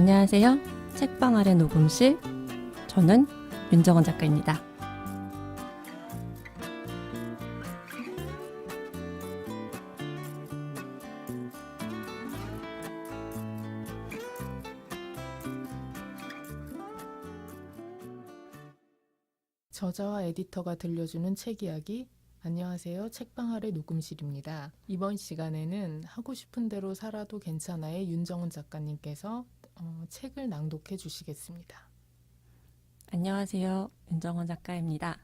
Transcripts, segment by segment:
안녕하세요. 책방 아래 녹음실. 저는 윤정원 작가입니다. 저자와 에디터가 들려주는 책 이야기. 안녕하세요. 책방 아래 녹음실입니다. 이번 시간에는 하고 싶은 대로 살아도 괜찮아의 윤정은 작가님께서 어, 책을 낭독해 주시겠습니다. 안녕하세요. 윤정원 작가입니다.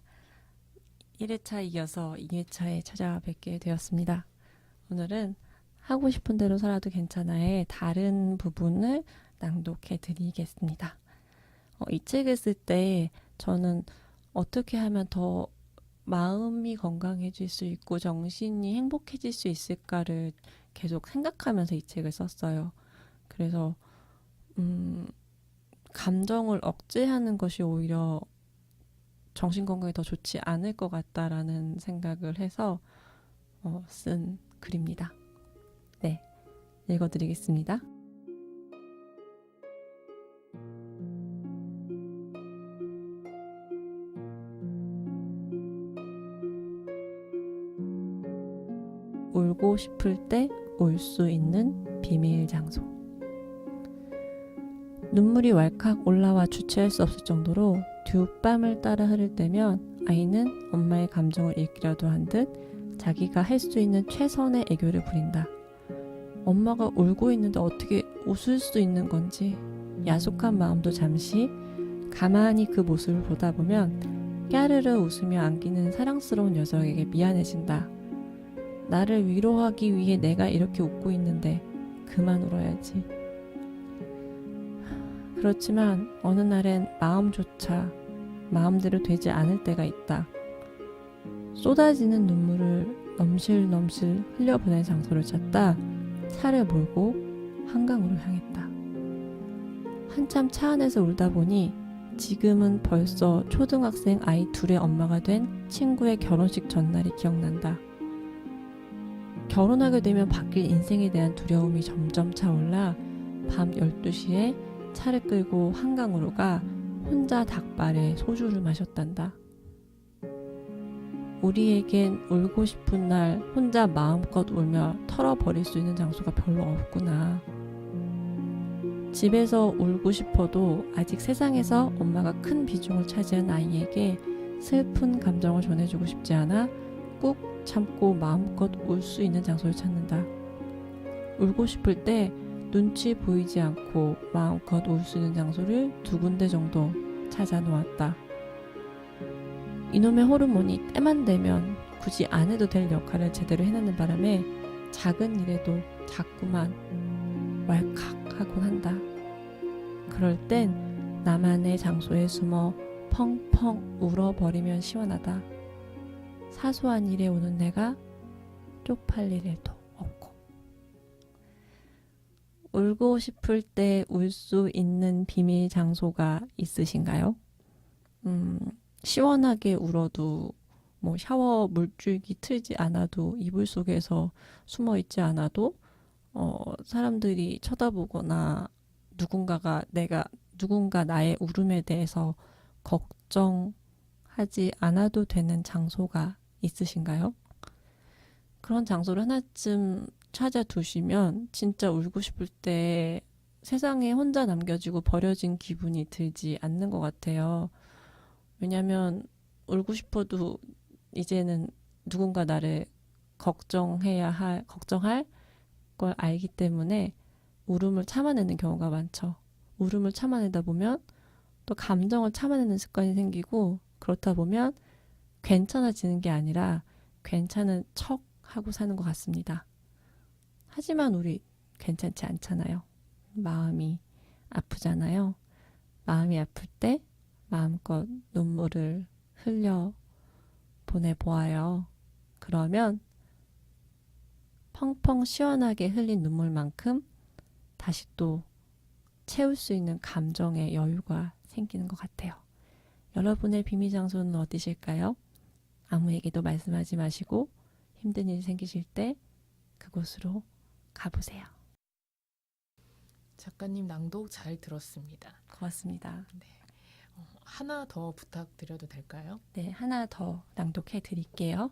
1회차 이어서 2회차에 찾아뵙게 되었습니다. 오늘은 하고 싶은 대로 살아도 괜찮아의 다른 부분을 낭독해 드리겠습니다. 어, 이 책을 쓸 때 저는 어떻게 하면 더 마음이 건강해질 수 있고 정신이 행복해질 수 있을까를 계속 생각하면서 이 책을 썼어요. 그래서 음, 감정을 억제하는 것이 오히려 정신 건강에 더 좋지 않을 것 같다라는 생각을 해서 어, 쓴 글입니다. 네, 읽어드리겠습니다. 싶을 때울수 있는 비밀 장소. 눈물이 왈칵 올라와 주체할 수 없을 정도로 듀밤을 따라 흐를 때면 아이는 엄마의 감정을 읽기라도 한 듯 자기가 할 수 있는 최선의 애교를 부린다. 엄마가 울고 있는데 어떻게 웃을 수 있는 건지 야속한 마음도 잠시 가만히 그 모습을 보다 보면 깨르르 웃으며 안기는 사랑스러운 녀석에게 미안해진다. 나를 위로하기 위해 내가 이렇게 웃고 있는데 그만 울어야지. 그렇지만 어느 날엔 마음조차 마음대로 되지 않을 때가 있다. 쏟아지는 눈물을 넘실넘실 흘려보낸 장소를 찾다 차를 몰고 한강으로 향했다. 한참 차 안에서 울다 보니 지금은 벌써 초등학생 아이 둘의 엄마가 된 친구의 결혼식 전날이 기억난다. 결혼하게 되면 바뀔 인생에 대한 두려움이 점점 차올라 밤 12시에 차를 끌고 한강으로 가 혼자 닭발에 소주를 마셨단다. 우리에겐 울고 싶은 날 혼자 마음껏 울며 털어버릴 수 있는 장소가 별로 없구나. 집에서 울고 싶어도 아직 세상에서 엄마가 큰 비중을 차지한 아이에게 슬픈 감정을 전해주고 싶지 않아 꾹 참고 마음껏 울 수 있는 장소를 찾는다. 울고 싶을 때 눈치 보이지 않고 마음껏 울 수 있는 장소를 두 군데 정도 찾아 놓았다. 이놈의 호르몬이 때만 되면 굳이 안 해도 될 역할을 제대로 해내는 바람에 작은 일에도 자꾸만 왈칵 하곤 한다. 그럴 땐 나만의 장소에 숨어 펑펑 울어버리면 시원하다. 사소한 일에 우는 내가 쪽팔릴 일도 없고. 울고 싶을 때 울 수 있는 비밀 장소가 있으신가요? 음, 시원하게 울어도 뭐 샤워 물줄기 틀지 않아도 이불 속에서 숨어 있지 않아도 어, 사람들이 쳐다보거나 누군가가 내가 누군가 나의 울음에 대해서 걱정하지 않아도 되는 장소가 있으신가요? 그런 장소를 하나쯤 찾아 두시면 진짜 울고 싶을 때 세상에 혼자 남겨지고 버려진 기분이 들지 않는 것 같아요. 왜냐면 울고 싶어도 이제는 누군가 나를 걱정해야 할, 걱정할 걸 알기 때문에 울음을 참아내는 경우가 많죠. 울음을 참아내다 보면 또 감정을 참아내는 습관이 생기고 그렇다 보면 괜찮아지는 게 아니라 괜찮은 척 하고 사는 것 같습니다. 하지만 우리 괜찮지 않잖아요. 마음이 아프잖아요. 마음이 아플 때 마음껏 눈물을 흘려 보내보아요. 그러면 펑펑 시원하게 흘린 눈물만큼 다시 또 채울 수 있는 감정의 여유가 생기는 것 같아요. 여러분의 비밀 장소는 어디실까요? 아무에게도 말씀하지 마시고 힘든 일 생기실 때 그곳으로 가보세요. 작가님 낭독 잘 들었습니다. 고맙습니다. 어, 하나 더 부탁드려도 될까요? 네, 하나 더 낭독해 드릴게요.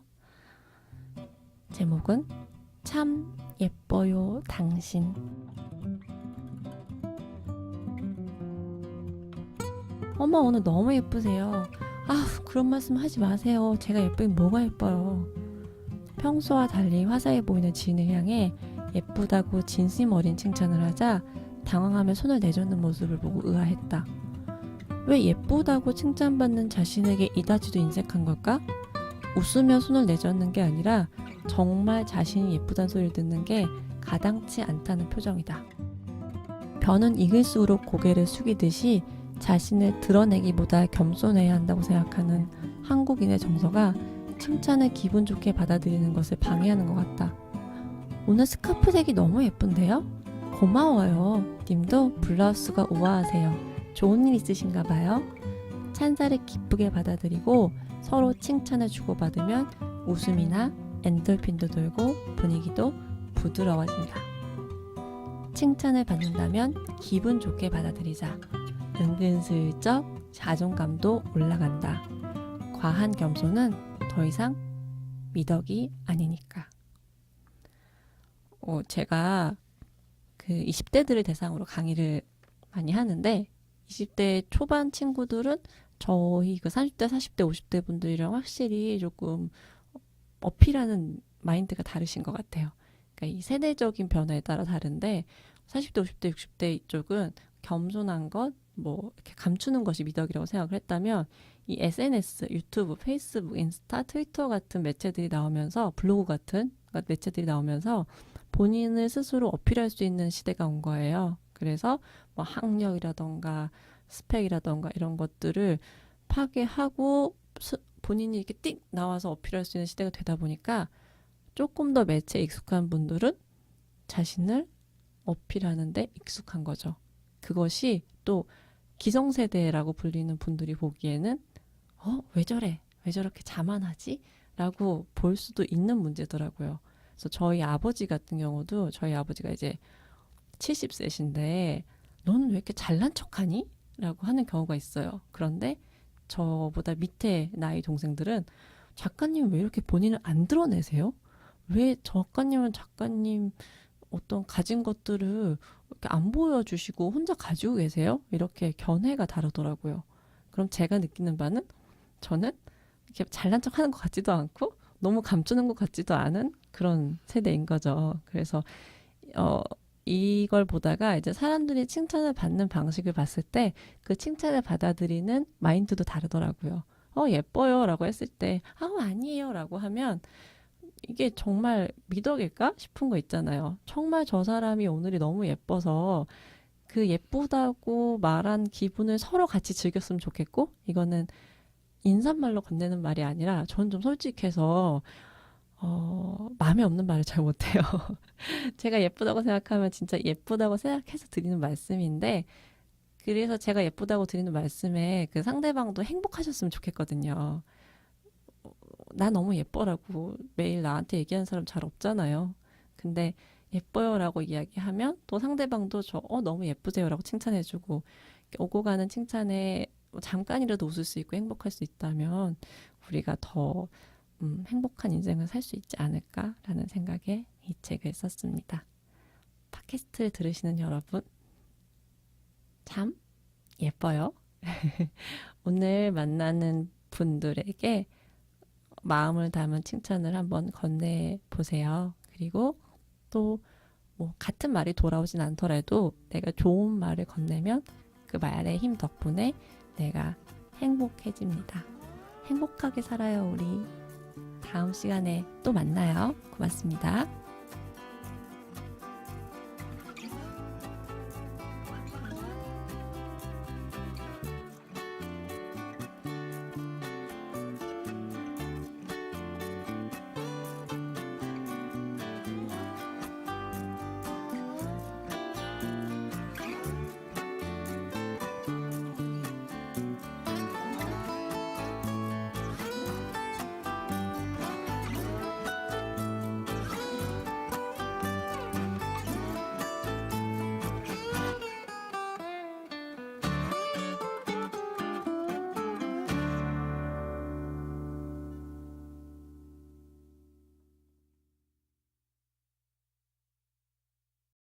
제목은 참 예뻐요, 당신. 어머, 오늘 너무 예쁘세요. 아, 그런 말씀 하지 마세요. 제가 예쁘긴 뭐가 예뻐요. 평소와 달리 화사해 보이는 지인을 향해 예쁘다고 진심 어린 칭찬을 하자 당황하며 손을 내젓는 모습을 보고 의아했다. 왜 예쁘다고 칭찬받는 자신에게 이다지도 인색한 걸까? 웃으며 손을 내젓는 게 아니라 정말 자신이 예쁘다는 소리를 듣는 게 가당치 않다는 표정이다. 변은 익을수록 고개를 숙이듯이 자신을 드러내기보다 겸손해야 한다고 생각하는 한국인의 정서가 칭찬을 기분 좋게 받아들이는 것을 방해하는 것 같다. 오늘 스카프색이 너무 예쁜데요? 고마워요. 님도 블라우스가 우아하세요. 좋은 일 있으신가 봐요. 찬사를 기쁘게 받아들이고 서로 칭찬을 주고받으면 웃음이나 엔돌핀도 돌고 분위기도 부드러워진다. 칭찬을 받는다면 기분 좋게 받아들이자. 은근슬쩍 자존감도 올라간다. 과한 겸손은 더 이상 미덕이 아니니까. 어, 제가 그 20대들을 대상으로 강의를 많이 하는데 20대 초반 친구들은 저희 그 30대, 40대, 50대 분들이랑 확실히 조금 어필하는 마인드가 다르신 것 같아요. 그러니까 이 세대적인 변화에 따라 다른데 40대, 50대, 60대 이쪽은 겸손한 것, 뭐 이렇게 감추는 것이 미덕이라고 생각을 했다면 이 SNS, 유튜브, 페이스북, 인스타, 트위터 같은 매체들이 나오면서 블로그 같은 매체들이 나오면서 본인을 스스로 어필할 수 있는 시대가 온 거예요. 그래서 뭐 학력이라던가 스펙이라던가 이런 것들을 파괴하고 스- 본인이 이렇게 띡 나와서 어필할 수 있는 시대가 되다 보니까 조금 더 매체에 익숙한 분들은 자신을 어필하는데 익숙한 거죠. 그것이 또 기성세대라고 불리는 분들이 보기에는 어, 왜 저래? 왜 저렇게 자만하지? 라고 볼 수도 있는 문제더라고요. 그래서 저희 아버지 같은 경우도 저희 아버지가 이제 70세신데 너는 왜 이렇게 잘난 척하니? 라고 하는 경우가 있어요. 그런데 저보다 밑에 나이 동생들은 작가님 왜 이렇게 본인을 안 드러내세요? 왜 작가님은 작가님 어떤 가진 것들을 이렇게 안 보여주시고 혼자 가지고 계세요? 이렇게 견해가 다르더라고요. 그럼 제가 느끼는 바는 저는 이렇게 잘난 척 하는 것 같지도 않고 너무 감추는 것 같지도 않은 그런 세대인 거죠. 그래서 어 이걸 보다가 이제 사람들이 칭찬을 받는 방식을 봤을 때 그 칭찬을 받아들이는 마인드도 다르더라고요. 어 예뻐요 라고 했을 때 아우 아니에요 라고 하면 이게 정말 미덕일까 싶은 거 있잖아요. 정말 저 사람이 오늘이 너무 예뻐서 그 예쁘다고 말한 기분을 서로 같이 즐겼으면 좋겠고 이거는 인사말로 건네는 말이 아니라 저는 좀 솔직해서 어, 마음에 없는 말을 잘 못해요. 제가 예쁘다고 생각하면 진짜 예쁘다고 생각해서 드리는 말씀인데, 그래서 제가 예쁘다고 드리는 말씀에 그 상대방도 행복하셨으면 좋겠거든요. 어, 나 너무 예뻐라고 매일 나한테 얘기하는 사람 잘 없잖아요. 근데 예뻐요라고 이야기하면 또 상대방도 저, 어, 너무 예쁘세요라고 칭찬해주고, 오고 가는 칭찬에 뭐 잠깐이라도 웃을 수 있고 행복할 수 있다면 우리가 더 음, 행복한 인생을 살 수 있지 않을까라는 생각에 이 책을 썼습니다. 팟캐스트를 들으시는 여러분, 참 예뻐요. 오늘 만나는 분들에게 마음을 담은 칭찬을 한번 건네 보세요. 그리고 또 뭐 같은 말이 돌아오진 않더라도 내가 좋은 말을 건네면 그 말의 힘 덕분에 내가 행복해집니다. 행복하게 살아요, 우리. 다음 시간에 또 만나요. 고맙습니다.